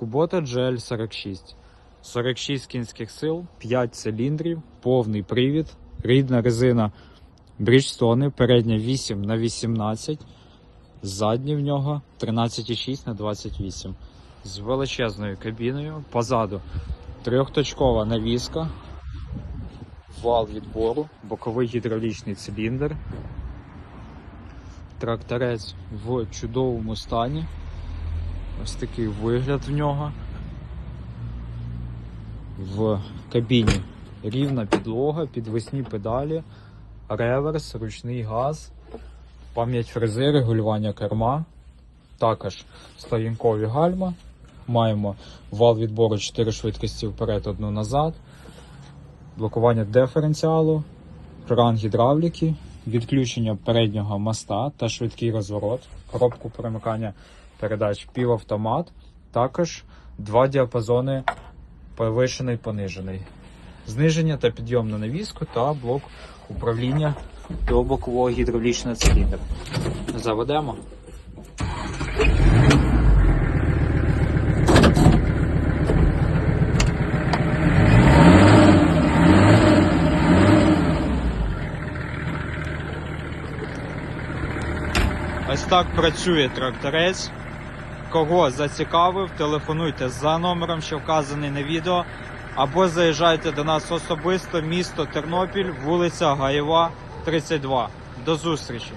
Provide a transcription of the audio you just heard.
Kubota GL46. 46 кінських сил, 5 циліндрів, повний привід, рідна резина Bridgestone, передня 8 на 18 Задні в нього 13,6 на 28 з величезною кабіною. Позаду трьохточкова навіска, вал відбору, боковий гідравлічний циліндр. Тракторець в чудовому стані. Ось такий вигляд в нього. В кабіні рівна підлога, підвісні педалі, реверс, ручний газ пам'ять фрези, регулювання керма, також стоянкові гальма. Маємо вал відбору 4 швидкості вперед, одну назад, блокування диференціалу, кран гідравліки, відключення переднього моста та швидкий розворот, коробку перемикання передач півавтомат, також два діапазони повишений понижений. Зниження та підйом на навіску та блок управління до бокового гідравлічного циліндра. Заведемо. Ось так працює тракторець. Кого зацікавив, телефонуйте за номером, що вказаний на відео, або заїжджайте до нас особисто, місто Тернопіль, вулиця Гаєва, 32. До зустрічі!